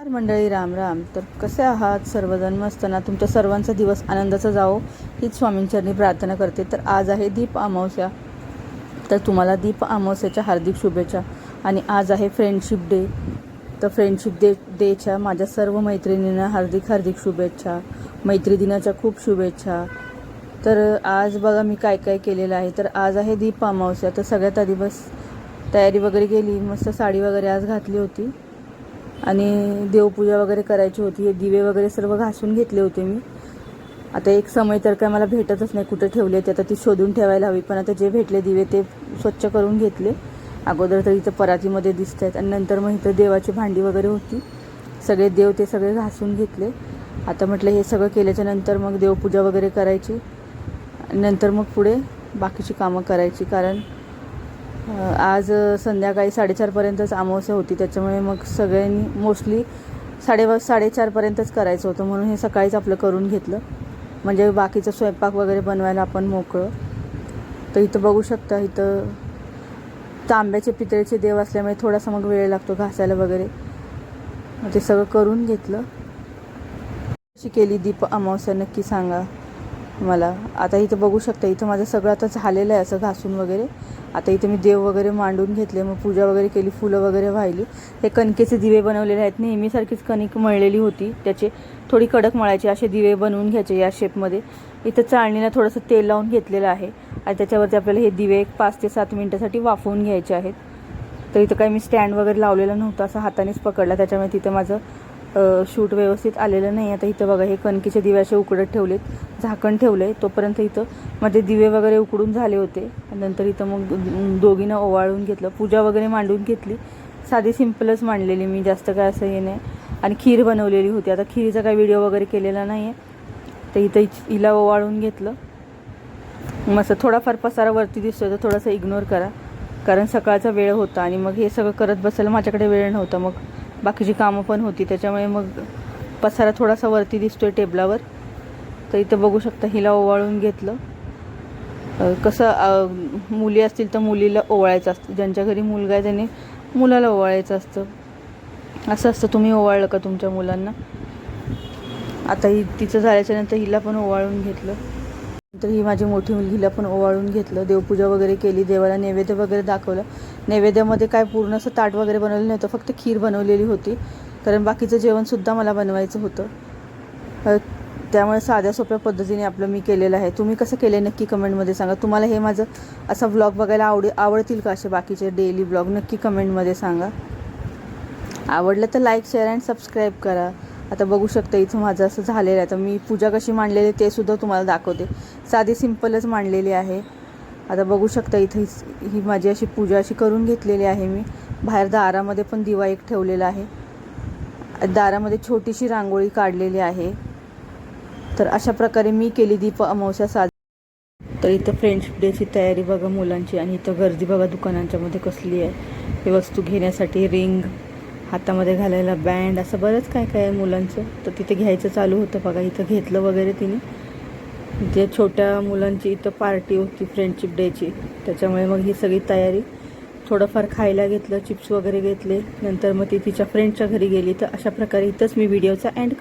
नमस्कार मंडळी राम राम. तर कसे आहात सर्वजण? मस्त ना? तुमच्या सर्वांचा दिवस आनंदाचा जावो हीच स्वामींचरणी प्रार्थना करते. तर आज आहे दीप अमावस्या. तर तुम्हाला दीप अमावस्याच्या हार्दिक शुभेच्छा. आणि आज आहे फ्रेंडशिप डे तर फ्रेंडशिप डे डेच्या माझ्या सर्व मैत्रिणींना हार्दिक हार्दिक शुभेच्छा. मैत्री दिनाच्या खूप शुभेच्छा. तर आज बघा मी काय काय केलेलं आहे. तर आज आहे दीप अमावस्या. तर सगळ्यात आधी बस तयारी वगैरे केली. मस्त साडी वगैरे आज घातली होती. आणि देवपूजा वगैरे करायची होती. हे दिवे वगैरे सर्व घासून घेतले होते मी. आता एक समय तर काय मला भेटतच नाही कुठे ठेवले ते. आता ती शोधून ठेवायला हवी. पण आता जे भेटले दिवे ते स्वच्छ करून घेतले. अगोदर तर इथं परातीमध्ये दिसत आहेत आणि नंतर मग इथं देवाची भांडी वगैरे होती. सगळे देव ते सगळे घासून घेतले. आता म्हटलं हे सगळं केल्याच्यानंतर मग देवपूजा वगैरे करायची. आणि नंतर मग पुढे बाकीची कामं करायची. कारण आज संध्याकाळी साडेचारपर्यंतच अमावस्या होती. त्याच्यामुळे मग सगळ्यांनी मोस्टली साडे साडेचारपर्यंतच करायचं होतं. म्हणून हे सकाळीच आपलं करून घेतलं. म्हणजे बाकीचं स्वयंपाक वगैरे बनवायला आपण मोकळं. तर इथं बघू शकता इथं तांब्याचे पितळेचे देव असल्यामुळे थोडासा मग वेळ लागतो घासायला वगैरे. ते सगळं करून घेतलं. कशी केली दीप अमावस्या नक्की सांगा. मला. आता इथं बघू शकता इथं माझं सगळं आता झालेलं आहे असं घासून वगैरे. आता इथे मी देव वगैरे मांडून घेतले मग पूजा वगैरे केली फुलं वगैरे वाहिली. हे कणकेचे दिवे बनवलेले आहेत. नेहमीसारखीच कणिक मळलेली होती. त्याचे थोडी कडक मळायची असे दिवे बनवून घ्यायचे या शेपमध्ये इथं चाळणीला थोडंसं तेल लावून घेतलेलं आहे. आणि त्याच्यावरती आपल्याला हे दिवे एक पाच ते सात मिनटासाठी वाफवून घ्यायचे आहेत. तर इथं काही मी स्टँड वगैरे लावलेला नव्हता असं हातानेच पकडला. त्याच्यामुळे तिथं माझं शूट व्यवस्थित आलेलं नाही आता इथं बघा हे कणकीचे दिवे असे उकडत ठेवलेत. झाकण ठेवलं आहे तोपर्यंत इथं मध्ये दिवे वगैरे उकडून झाले होते. नंतर इथं मग दोघींना ओवाळून घेतलं. पूजा वगैरे मांडून घेतली. साधी सिम्पलच मांडलेली मी. जास्त काय असं हे नाही. आणि खीर बनवलेली होती. आता खीरीचा काही व्हिडिओ वगैरे केलेला नाही आहे तर इथं हिला ओवाळून घेतलं. मस्त थोडाफार पसारा वरती दिसतोय. तर थोडासा इग्नोर करा. कारण सकाळचा वेळ होता आणि मग हे सगळं करत बसायला माझ्याकडे वेळ नव्हता. मग बाकीची कामं पण होती त्याच्यामुळे मग पसारा थोडासा वरती दिसतोय टेबलावर. तर इथं बघू शकता हिला ओवाळून घेतलं. कसं मुली असतील तर मुलीला ओवाळायचं असतं. ज्यांच्या घरी मुलगा आहे त्यांनी मुलाला ओवाळायचं असतं. असं असतं. तुम्ही ओवाळलं का तुमच्या मुलांना? आता ही तिचं झाल्याच्यानंतर हिला पण ओवाळून घेतलं. नंतर ही माझी मोठी मुलगीला पण ओवाळून घेतलं. देवपूजा वगैरे केली देवाला नैवेद्य वगैरे दाखवलं. नैवेद्यामध्ये काय पूर्ण असं ताट वगैरे बनवलं नव्हतं फक्त खीर बनवलेली होती. कारण बाकीचं जेवणसुद्धा मला बनवायचं होतं. त्यामुळे साध्या सोप्या पद्धतीने आपलं मी केलेलं आहे. तुम्ही कसं केलं नक्की कमेंटमध्ये सांगा. तुम्हाला हे माझं असा व्लॉग बघायला आवडे आवडतील का असे बाकीचे डेली ब्लॉग नक्की कमेंटमध्ये सांगा. आवडलं तर लाईक शेअर अँड सबस्क्राईब करा. आता बघू शकता इथं माझं असं झालेलं आहे. तर मी पूजा कशी मांडलेली आहे ते सुद्धा तुम्हाला दाखवते. साधी सिम्पलच मांडलेली आहे. आता बघू शकता इथे ही ही माझी अशी पूजा अशी करून घेतलेली आहे मी. बाहेर दारामध्ये पण दिवा एक ठेवलेला आहे. दारामध्ये छोटीशी रांगोळी काढलेली आहे. तर अशा प्रकारे मी केली दीप अमावस्या साज तर इथं फ्रेंडशिप डेची तयारी बघा मुलांची आणि इथं गर्दी बघा दुकानांच्या मध्ये कसली आहे. हे वस्तू घेण्यासाठी रिंग हातामध्ये घालायला बँड असं बरंच काय काय आहे मुलांचं. तर तिथे घ्यायचं चालू होतं बघा. इथं घेतलं वगैरे तिने. जे छोट्या मुलांची इथं पार्टी होती फ्रेंडशिप डेची त्याच्यामुळे मग ही सगळी तयारी. थोडंफार खायला घेतलं चिप्स वगैरे घेतले. नंतर मग ती तिच्या फ्रेंडच्या घरी गेली. तर अशा प्रकारे इथंच मी व्हिडिओचा एंड